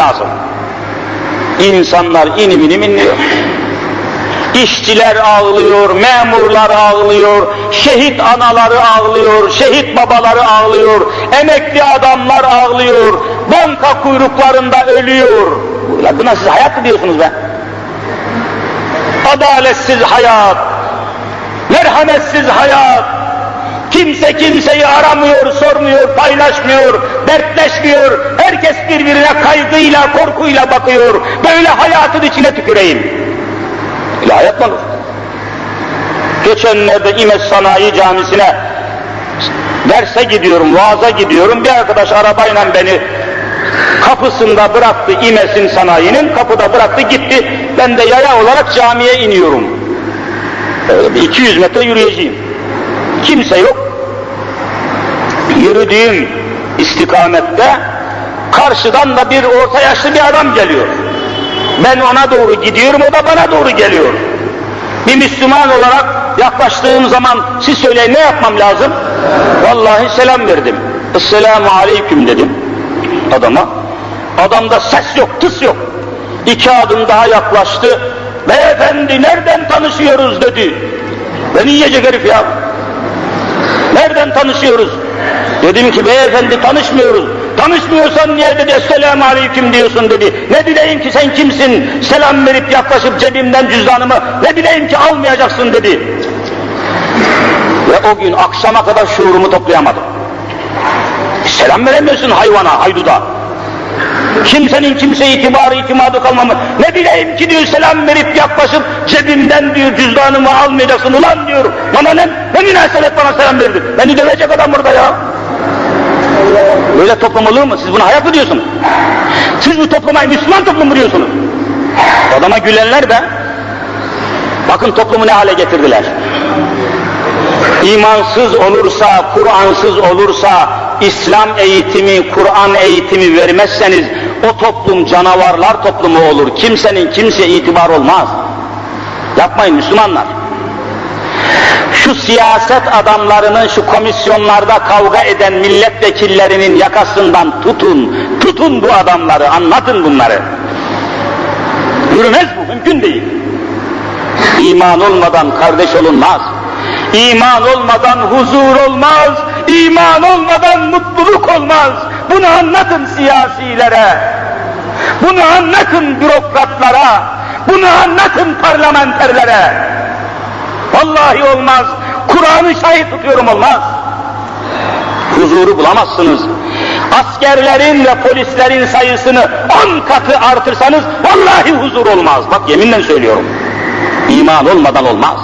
lazım. İnsanlar inim inim inliyor. İşçiler ağlıyor, memurlar ağlıyor, şehit anaları ağlıyor, şehit babaları ağlıyor, emekli adamlar ağlıyor, banka kuyruklarında ölüyor. Buna siz hayat mı diyorsunuz be? Adaletsiz hayat, merhametsiz hayat, kimse kimseyi aramıyor, sormuyor, paylaşmıyor, dertleşmiyor, herkes birbirine kaygıyla, korkuyla bakıyor, böyle hayatın içine tüküreyim. Öyle hayat mı olur? Geçenlerde İmes Sanayi Camisi'ne derse gidiyorum, vaaza gidiyorum, bir arkadaş arabayla beni kapısında bıraktı İmes'in sanayinin, kapıda bıraktı gitti, ben de yaya olarak camiye iniyorum. Öyle bir 200 metre yürüyeceğim. Kimse yok. Yürüdüğüm istikamette karşıdan da bir orta yaşlı bir adam geliyor. Ben ona doğru gidiyorum, o da bana doğru geliyor. Bir Müslüman olarak yaklaştığım zaman siz söyleyin ne yapmam lazım? Vallahi selam verdim. Esselamu aleyküm dedim adama. Adamda ses yok, tıs yok. İki adım daha yaklaştı. Beyefendi nereden tanışıyoruz dedi. Beni yiyecek herif ya. Nereden tanışıyoruz? Dedim ki beyefendi tanışmıyoruz. Tanışmıyorsan niye dedi esselamu aleyküm diyorsun dedi. Ne bileyim ki sen kimsin? Selam verip yaklaşıp cebimden cüzdanımı ne bileyim ki almayacaksın dedi. Ve o gün akşama kadar şuurumu toplayamadım. Selam veremiyorsun hayvana, hayduda. Kimsenin kimseye itibarı itimadı kalmamış. Ne bileyim ki diyor selam verip yaklaşıp cebimden diyor cüzdanımı almayacaksın ulan diyor. Bana ne, ne münasebet bana selam verdin. Beni dövecek adam burada ya. Böyle toplum olur mu? Siz buna hayat mı diyorsunuz? Siz bu topluma Müslüman toplum mu diyorsunuz? Adama gülenler de bakın toplumu ne hale getirdiler. İmansız olursa, Kur'ansız olursa, İslam eğitimi, Kur'an eğitimi vermezseniz o toplum canavarlar toplumu olur. Kimsenin kimseye itibar olmaz. Yapmayın Müslümanlar. Şu siyaset adamlarının şu komisyonlarda kavga eden milletvekillerinin yakasından tutun, tutun bu adamları, anlatın bunları. Yürümez bu, mümkün değil. İman olmadan kardeş olunmaz. İman olmadan huzur olmaz. İman olmadan mutluluk olmaz. Bunu anlatın siyasilere. Bunu anlatın bürokratlara. Bunu anlatın parlamenterlere. Vallahi olmaz. Kur'an'ı şahit tutuyorum olmaz. Huzuru bulamazsınız. Askerlerin ve polislerin sayısını on katı artırsanız vallahi huzur olmaz. Bak yeminle söylüyorum. İman olmadan olmaz.